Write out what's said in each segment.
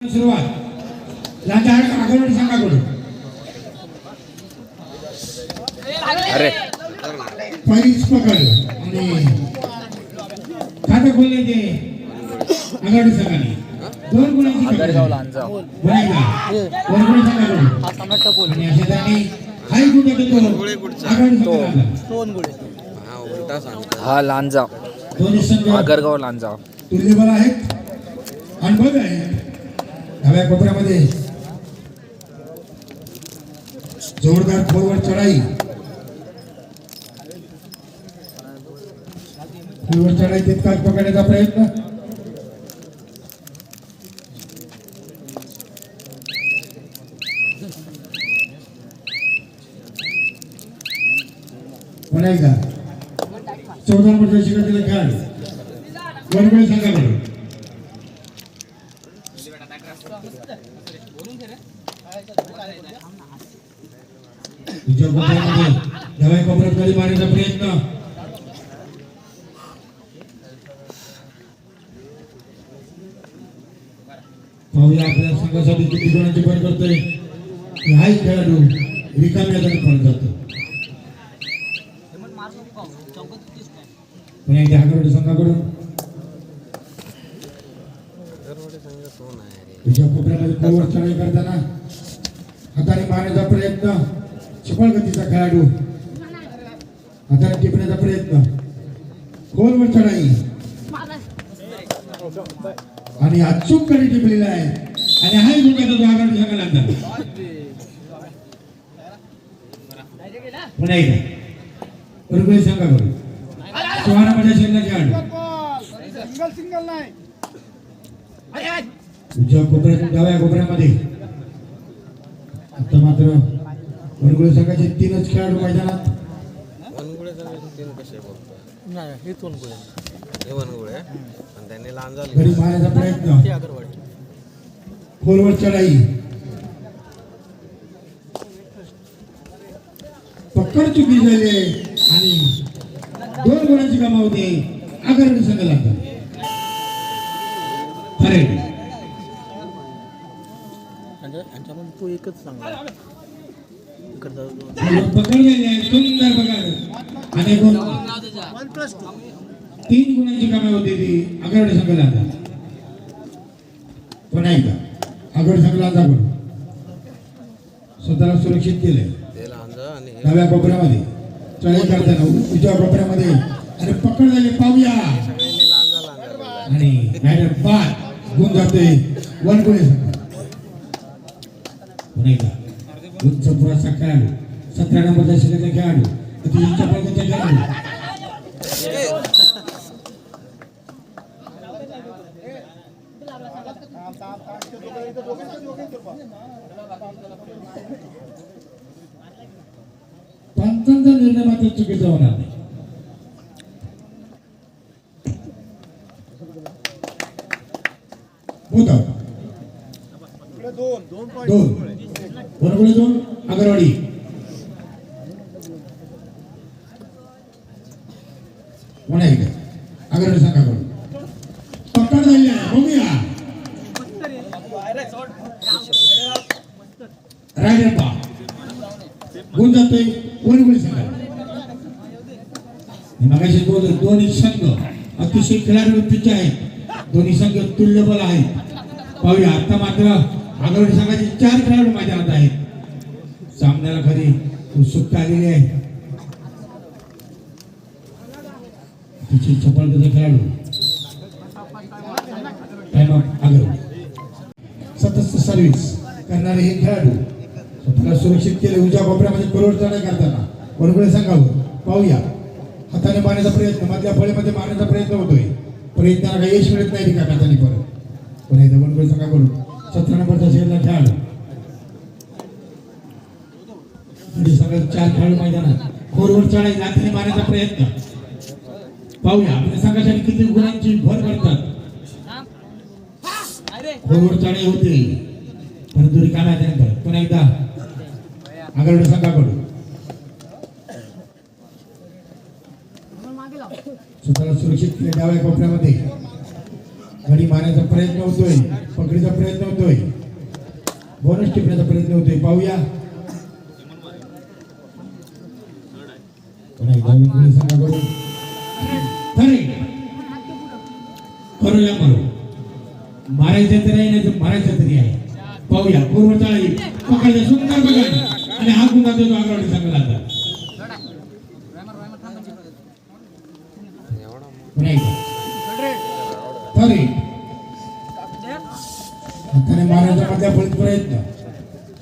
सुरुवात. लांजा आगरवाडी संघाकडून अरे. पहिलीच पकड. आणि खातं खोलले ते आगरवाडी संघाने. दोन गुणांची पकड. संघाकडून हा टपोल आणि अशा त्याने हाय गुण देतो आगरवाडी संघाला. हा हा संघ आगरगाव लांजाव तुल्यबल आहेत. अनुभव आहे. डाव्या कोपऱ्यामध्ये. जोरदार खोलवर चढाई. खोलवर चढाई तितकाच पकडण्याचा प्रयत्न. पुन्हा एकदा. चौदा नंबरच्या शिखरातील खेळाडू वनगुळे संघाकडून तुझ्या कोपऱ्यामध्ये डाव्या कोपऱ्यात खाली मारण्याचा प्रयत्न पाहूया आपल्या संघासाठी किती गुणांची पण करतोय हाही खेळाडू. रिकाम्या जागी पण जातो. पुन्हा एकदा हागरवाडी संघाकडून. तुझ्या कोपऱ्यामध्ये कोवर चढाई करताना? हाताने मारण्याचा प्रयत्न. चिपळ गतीचा खेळाडू. हाताने टिपण्याचा प्रयत्न. खोलवर चढाई आणि अचूककडे टिपलेला आहे. आणि हाही गुणाचा तो आघाडी संघाला लागला पुन्हा एकदा. उरुग्वे संघाकडून सोळा मध्ये शेंगा खेळाडू सिंगल नाही तुझ्या कोपऱ्यातून डाव्या कोपऱ्यामध्ये. आता मात्र वनगुळे संघाचे तीनच खेळाडू मैदानात. वनगुळे संघाचे तीन कसे बोलतो नाही हे गोळे हे वनगुळे आणि त्यांनी लहान झाली. घरी मारण्याचा प्रयत्न. आगरवाडी खोलवर चढाई. पकड चुकी झाली. आहे आणि दोन गुणांची गमावते आगरवाडी संघ लागतात अरे यांच्यामध्ये तो एकच चांगला पकडलेली आहे सुंदर पकड. आणि तीन गुणांची कामे होती ती आगरवाडी संघाला आता पुन्हा एकदा आगरवाडी संघाला आता पण स्वतःला सुरक्षित केलंय. ते डाव्या कोपऱ्यामध्ये. चढाई करताना उजव्या कोपऱ्यामध्ये. अरे पकड झाले पाहूया. आणि डायरेक्ट बाद गुण जातोय वन गुणे संघ पुन्हा एकदा उंच पुराचा खेळाडू सतरा नंबरचा शिकायचा खेळाडू. अतिशय खेळाडू पंचांचा निर्णय मात्र चुकीचा होणार नाही दोन दोन दोन वरगुळे दोन आगरवाडी पुन्हा एकदा आगरवाडी संघाकडून पकड झाली आहे बघूया रायडप्पा गुण जातोय वरगुळे संघ मगाशी बोलतो दोन्ही संघ असे खेळाडू आहेत. दोन्ही संघ तुल्यबल आहेत. पाहूया आता मात्र आगरवाडी संघाचे चार खेळाडू मैदानात आहेत. सामन्याला खरी उत्सुकता आलेली आहे. तिची चपळतेचा खेळाडू. टाइम ऑफ आगरवाडी सतत सर्व्हिस करणारे हे खेळाडू स्वतःला सुरक्षित केले. उजा कोपऱ्यामध्ये करोड करताना. वरगुळे सांगावं पाहूया. हाताने पाण्याचा प्रयत्न मधल्या फळेमध्ये मारण्याचा प्रयत्न होतोय. प्रयत्नाला काही यश मिळत नाही का हाताने परत. पण एकदा वनगुळे करू सतरा नंबरचा शेरला खेळ म्हणजे सगळं चार खेळ मैदानात. खोरवर चढाई लाथीने मारण्याचा प्रयत्न. पाहूया आपल्या संघासाठी किती गुणांची भर करतात खोरवर चढाई होते परंतु रिकाम्या त्यानंतर पुन्हा एकदा. आगरवाडी संघाकडून. स्वतःला सुरक्षित केले डाव्या कोपऱ्यामध्ये. घडी मारण्याचा प्रयत्न होतोय पकडीचा प्रयत्न होतोय. बोनस टिपण्याचा प्रयत्न होतोय. पाहूया. करूया करू मारायचं तरी आहे नाही मारायचं तरी आहे. पाहूया. पूर्व चाळी सुंदर पकड आणि हा गुन्हा तो आग्रवाडी संघाला आता प्रयत्न.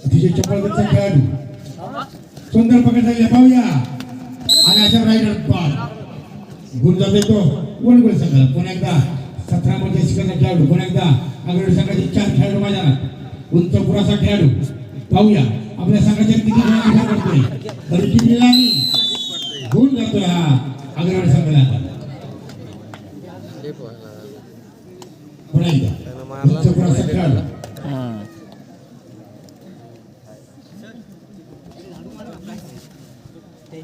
अतिशय चपळगतचा खेळाडू. सुंदर पकडचा झाली पाहूया. आणि अशा रायडर पार. गुण जातो तो कोण गोल संघाला पुन्हा एकदा? सतरा मध्ये शिकायचा खेळाडू. पुन्हा एकदा? अग्रणी संघाचे चार खेळाडू मैदानात. उंच पुराचा खेळाडू. पाहूया. आपल्या संघाचे किती आशा करतोय तरी किती नाही गुण जातोय हा. अग्रवाडी संघाला. आता हे एकदा त्यानं मारला उंच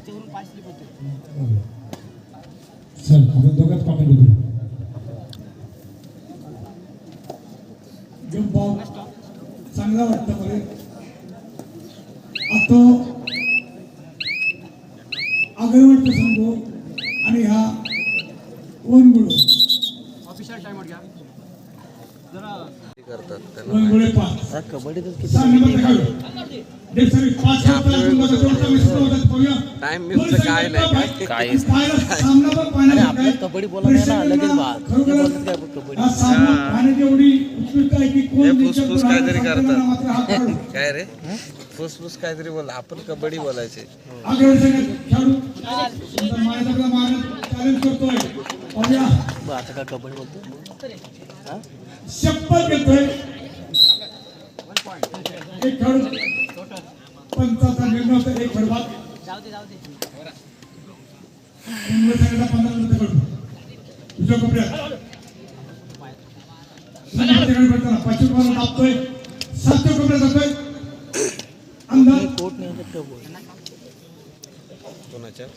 पुराचा ना, खेळाडू हम्म. चल आपण कॉमेंट जंप चांगला वाटतं मला. आता अगरवट सांगू. आणि ह्या वनगुळ हे करतात त्यांना वनगुळे कबड्डीतच किती. टाइम मिसचं काय नाही. काय? काहीच पाहायला सामना पण पाहण्यात अरे आपलं काय? कबड्डी बोला नाही ना, लगेच प्रेक्षकांना बाद. ते खरोखरच बोलतात काय कबड्डी. हा सामना पाहण्याची एवढी उत्सुकता आहे की कोण हे जिंकेल, फुसफुस काहीतरी करतात. हा काय रे? फुसफुस काहीतरी बोल आपण कबड्डी बोलायचे. खेळाडू आता काय कबड्डी बोलतो हा? शपथ घेतोय एक खेळाडू पंचाचा निर्णय होता एक खेळ बाद. मुंबई संघाचा पंधरा नंतर खेळतो. तुझ्या कोपऱ्यात. नंबर खेळ करताना पाचशे रुपयाला दाबतोय. सातशे कोपऱ्यात जातोय. अंदाज कोर्ट नाही कोणाच्या?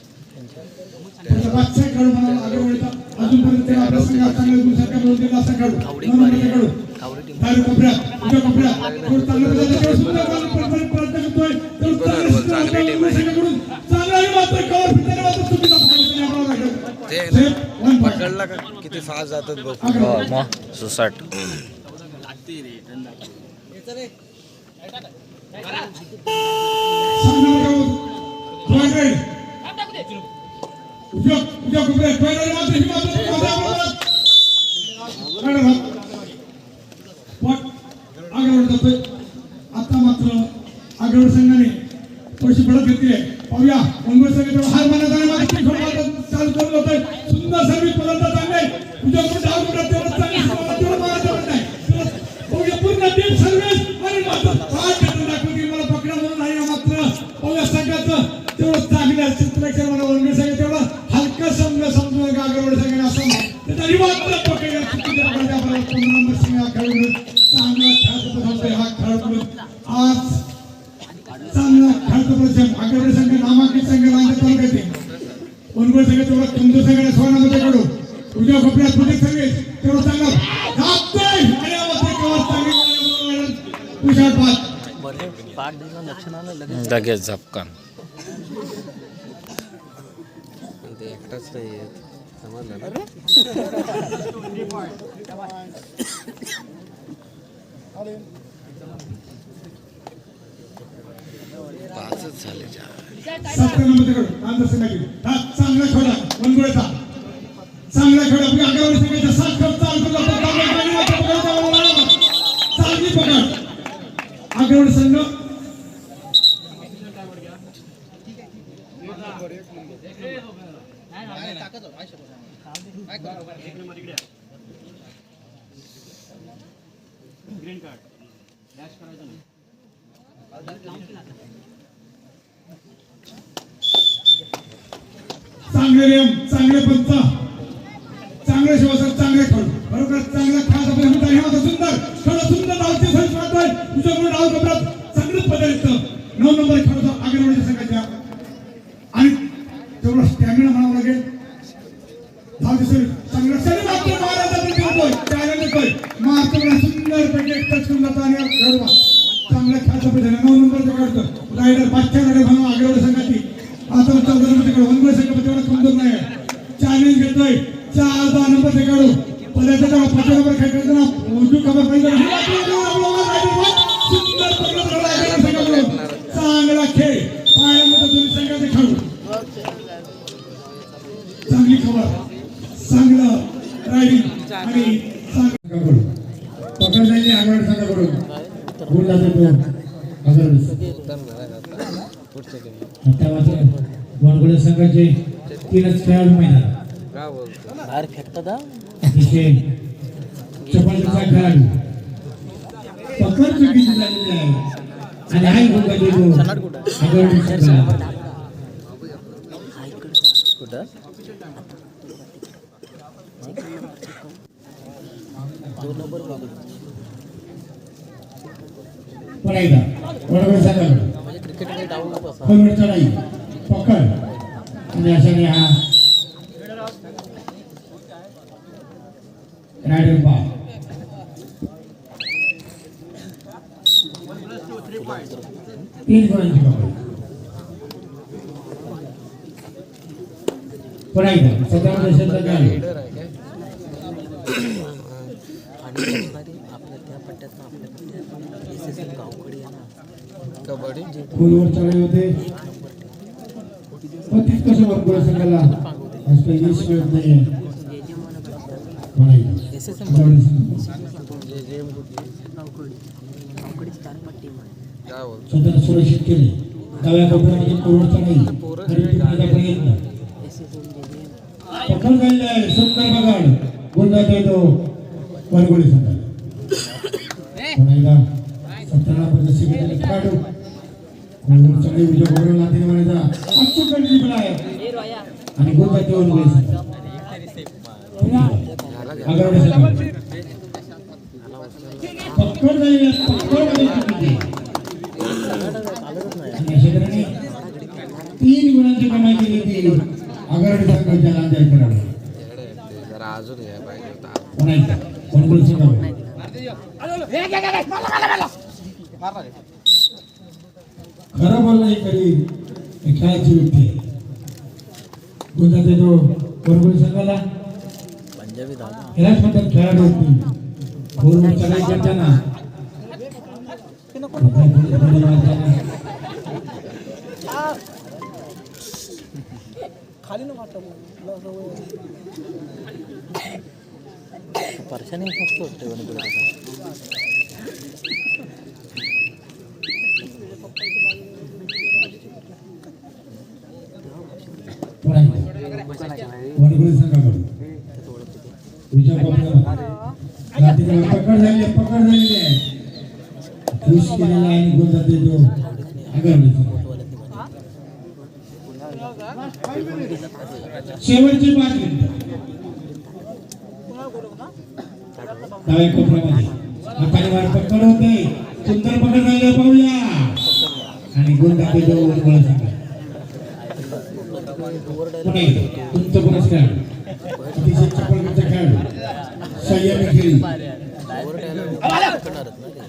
पकडला का? किती फास्ट जातात बघ. हो मग. सुसाट. संघाकडे उजव्या उजव्या कोपऱ्यात द्वैरथी मात्र. ही मात्र मॅडम, जातोय आता मात्र आग्रवाड संघाने थोडीशी बढत घेतली आहे. पाहूया मंगळ संघ हार मानत आणि मात्र चालू करून होतोय सुंदर सर्विस पलंदा चांगले तुझ्याकडून कुठं तेवढं चांगली तेवढं मारायचं पण नाही पाहूया पूर्ण टीम सर्विस आणि मात्र पाच दाखवतील मला पकडा म्हणून नाही मात्र पाहूया संघाचं तेवढं चांगलं चित्रक्षर मला वंगळ संघ तेवढं. असं तरी मात्र पकडल्या चुकीच्या पकडल्या बरोबर पंधरा नंबर संघ हा खेळाडू चांगला खेळतो सांगतोय हा खेळाडू आज चांगला खेळतो प्रश्न आग्रवाडी संघ नामांकित संघ रांगत तालुक्यातील वनगोळ संघ तेवढा कंदूर संघाने सुवर्णामध्ये कडू उद्या कोपऱ्यात पुढे संघ तेवढं चांगला धापतोय आणि यामध्ये कवर चांगली तुषार पाच बरं पाठ दिलं लक्षण आलं लगेच लगेच झपकन पण ते एकटाच नाही येत समजलं ना पाचच झाले चार. सत्तर नंबर चांगला खेळा वनगोळचा चांगला खेळा आपल्या आग्रवाडी संघाच्या सात खेळ चालतो चांगली पकड आग्रवाडी संघ नऊ नंबर थोडस आगरवाडीच्या संघाच्या आणि तेवढा स्टॅमिना म्हणावं लागेल धाव दिसेल चांगला सर मात्र महाराजा पण खेळतोय त्यानंतर पण महाराष्ट्राला सुंदर पैकी टच करून जातो आणि गडवा चांगला खेळाचा पैसे नऊ नंबर ते काढतो रायडर पाचच्या गाड्या म्हणून आगरवाडी संघाची आता चौदा नंबर तिकडे वनगड संघ तेवढा कमजोर नाही चॅलेंज घेतोय. चार दहा नंबर ते काढू पदाचा पाचव्या नंबर खेळतो ना उजू खबर पाहिजे चांगली खबर चांगलं रायडिंग आणि चांगलं संघाकडून पकड जाईल आगरवाडी संघाकडून गुण जातो तो वनगुळे संघाचे तीनच खेळाडू बाहेर चपळतेचा खेळाडू. पकड चुकीची झालेली आहे. आणि आई गुण आगरवाडी संघाला कुठं दोन नंबर मागून पण एकदा वनगुळे संघाकडून म्हणजे क्रिकेटमध्ये डाऊन नको असा पकड. आणि अशाने हा. रायडर तीन गुणांची एकदा सतरा दशकाचा खेळ लीडर आहे काय आणि बसणारी आपल्या त्या पट्ट्यात आपल्या पट्ट्यात एस एस एल गावकडे आहे ना कबड्डी. खोलवर चढाई होते? पण तितकंच वर्ग संघाला यश मिळत नाही पुन्हा सुरक्षित केले. डाव्या कपड्यामध्ये नाही प्रयत्न पकड झालेला संदर्भ गाड बघाड. येतो. वरगोळी संघाला पुन्हा एकदा सत्तारा पद्धती म्हणायचा अचूक आहे आणि पक्कड पक्कड तीन गुणांची कमाई केली ती आघाडी संघाच्या नांदेड खेळाडू अजून हे पाहिजे होता संघावर खरं बोलणं ही खरी ही खेळाची व्यक्ती आहे गुंजात येतो वनगुळ संघाला पंजाबी धाव यालाच म्हणतात खेळाडू व्यक्ती गोलवर चढाई करताना परशाने मस्त वाटते वनगुळे पुन्हा एकदा वनगुळ संघाकडून तुझ्या पकड रात्री पकड झाली आहे पकड झालेली आहे खुश केलेला आहे आणि गोंधात येतो आगरवाडी संघ शेवटची पाच मिनिटं डाव्या कोपऱ्यामध्ये हाताने वाट पकड होते सुंदर पकड झाले पाहूया आणि गोंधात येतो वनगुळ संघ पुन्हा एकदा तुमचं पुरस्कार अतिशय चपळचा खेळाडू संयमी खेळी ओव्हर टायला करणारच ना ते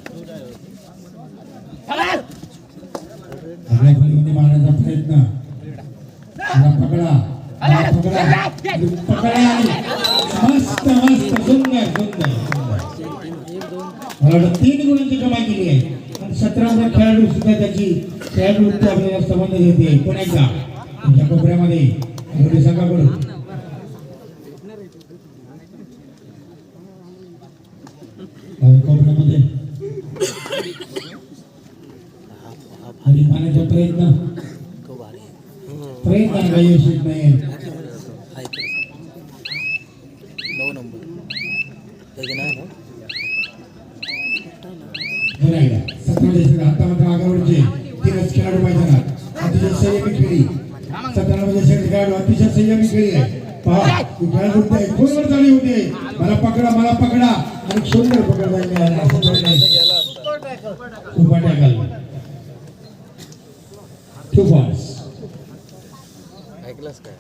आपल्या खोलीमध्ये मारण्याचा प्रयत्न पकडा. पकडा. पकडा मस्त मस्त. सुंदर सुंदर मला तीन गुणांची कमाई केली आहे आणि सतरावा खेळाडू सुद्धा त्याची खेळाडू आपल्याला संबंध देते. पण एकदा तुमच्या कोपऱ्यामध्ये. अगदी संघाकडून कोपऱ्यामध्ये. आणि पाण्याचा प्रयत्न. एक प्रयत्न येशील नाही नऊ नंबर सतरा देशात आगावरचे तीनच खेळाडू मैदानात. अतिशय संयमी खेळी. सतरा खेळाडू अतिशय संयमी खेळी आहे. पहा होते खोलवर चालू होते. मला पकडा मला पकडा. आणि सुंदर पकड गेला टू ऐकलंस काय?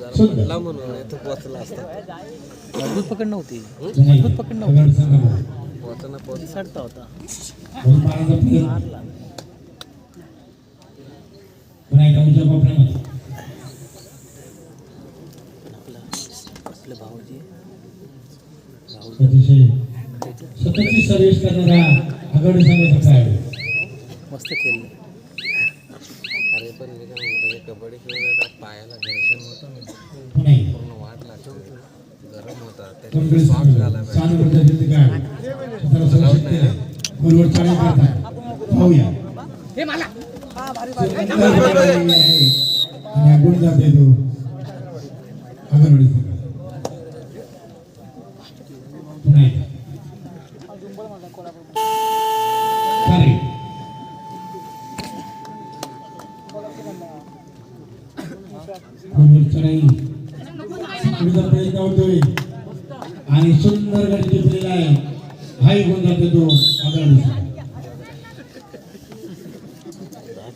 जरा सुंदर. म्हटला म्हणून इथं पोचला असता. मजबूत पकड नव्हती. मजबूत पकड नव्हती. पोहोचना पोहोच चढता होता. आपला आपले भाऊजी. भाऊजी. अतिशय. करणारा आघाडी संघाचा मस्त खेळले. अरे पण मी काय म्हणतो कबड्डी खेळत पायाला घर्षण होतं ना. पूर्ण वाट लागते. गरम होता. त्याच्यात सॉफ्ट झाला पाहिजे. जिथे काय त्याला सुरक्षित केलं गोलवर चाळी करतात पाहूया सुंदर गेलेली आहे. आणि अगोदर जाते तो आगरवाडी संघ पुन्हा एकदा चालेल. गोलवर चढाई पुढचा प्रयत्न होतोय आणि सुंदर गड जिंकलेला आहे हाही गुण जातो तो आगरवाडी संघ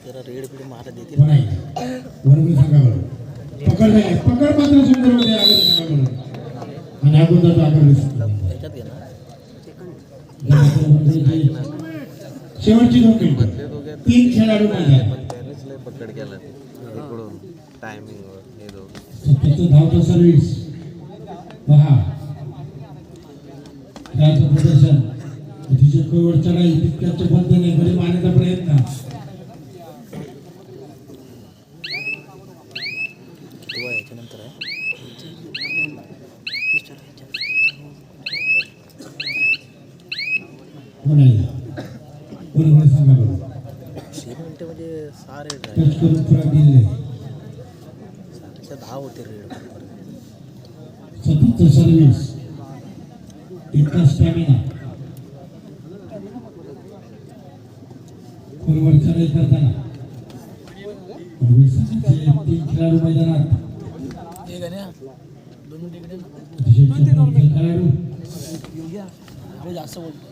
जरा रेड बिड मारा देतील पुन्हा एकदा. वरवरी संघावर पकड आहे पकड मात्र सुंदर होते आगरवाडी संघाकडून आणि अगोदर शेवटची दोन मिनिटं. तीन खेळाडू पण त्यानेच पकड केला ते इकडून टायमिंगवर हे सर्व्हिस पहा. खेळाचं प्रदर्शन तिच्या कोविड चढाई तितक्याच बंद नाही. बरी मारण्याचा प्रयत्न किंवा याच्यानंतर आहे पुन्हा मिनटं म्हणजे टच करून पुरा दिले होते रेड सर्व्हिस इतका स्टॅमिना करताना. तीन खेळाडू मैदानात. एक आहे ना दोन खेळाडू. जास्त बोलतो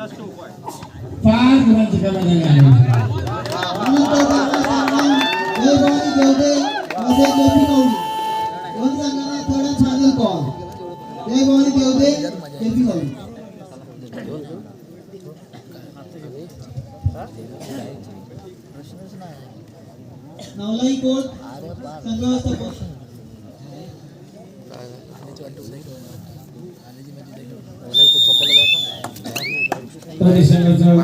पाच गुणांची कमाई झाली आहे. नवलाई कोण संघ संघाचं